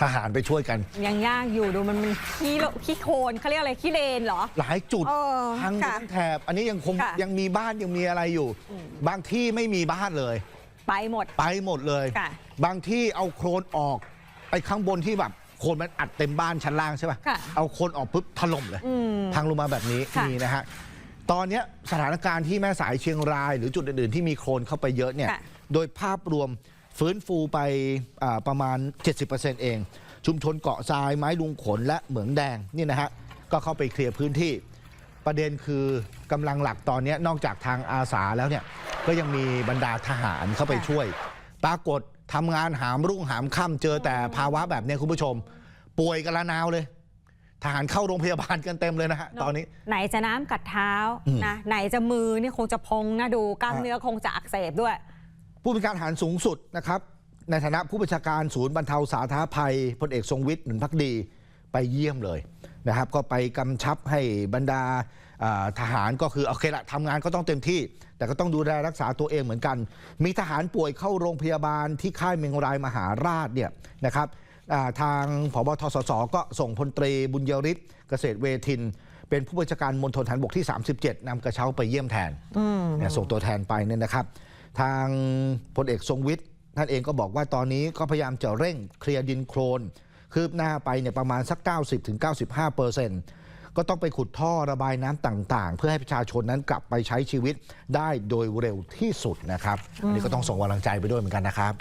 ทหารไปช่วยกัน ยังยากอยู่ดูมันมันขี้โลขี้โคลนเขาเรียกอะไรขี้เลนเหรอ หลายจุดเออพังไปค่ะทั้งแถบ อันนี้ยังคงค่ะ ยังมีบ้านยังมีอะไรอยู่ บางที่ไม่มีบ้านเลย ไปหมด ไปหมดเลย ค่ะบางที่เอาโครนออกไอ้ข้างบนที่แบบโคลนมันอัดเต็มบ้านชั้นล่างใช่ป่ะค่ะเอาโคลนออกปุ๊บถล่มเลยอืมพังลงมาแบบนี้ค่ะมีนะฮะ ตอนเนี้ยสถานการณ์ที่แม่สายเชียงราย หรือจุดอื่นๆที่มีโคลนเข้าไปเยอะเนี่ย ค่ะ โดยภาพรวม ฟื้นฟูไปอ่าประมาณ 70%เอง ชุมชนเกาะทรายไม้ลุงขนและเหมืองแดงนี่นะฮะก็เข้าไปเคลียร์พื้นที่ ประเด็นคือกำลังหลักตอนเนี้ยนอกจากทางอาสาแล้วเนี่ยก็ยังมีบรรดาทหารเข้าไปค่ะช่วย ปรากฏทำงานหามรุ่งหามค่ำเจอแต่ภาวะแบบเนี้ยคุณผู้ชม ป่วยกันละนาวเลยทหารเข้าโรงพยาบาลกันเต็มเลยนะฮะตอนนี้ ไหนจะน้ำกัดเท้าอืมนะไหนจะมือนี่คงจะพองนะดูกล้ามฮะเนื้อคงจะอักเสบด้วย ผู้บัญชาการทหารสูงสุดนะครับในฐานะผู้บัญชาการศูนย์บรรเทาสาธารณภัยพลเอกทรงวิทย์หนุนพักดีไปเยี่ยมเลยนะครับ ก็ไปกำชับให้บรรดาอ่าทหารก็คือโอเคละทำงานก็ต้องเต็มที่ แต่ก็ต้องดูแลรักษาตัวเองเหมือนกัน มีทหารป่วยเข้าโรงพยาบาลที่ค่ายเมยงรายมหาราชเนี่ยนะครับอ่าทางผบทสสก็ส่งพลตรีบุญยริศเกษตรเวทิน เป็นผู้บัญชาการมณฑลฐานบกที่ 37นำกระเช้าไปเยี่ยมแทนเนี่ยส่งตัวแทนไปเนี่ยนะครับ ทางพลเอกทรงวิทย์ท่านเองก็บอกว่าตอนนี้ก็พยายามจะเร่งเคลียร์ดินโครนคืบหน้าไปเนี่ยประมาณสัก 90-95เปอร์เซ็นต์ก็ต้องไปขุดท่อระบายน้ำต่างๆ เพื่อให้ประชาชนนั้นกลับไปใช้ชีวิตได้โดยเร็วที่สุดนะครับ อันนี้ก็ต้องส่งกำลังใจไปด้วยเหมือนกันนะครับ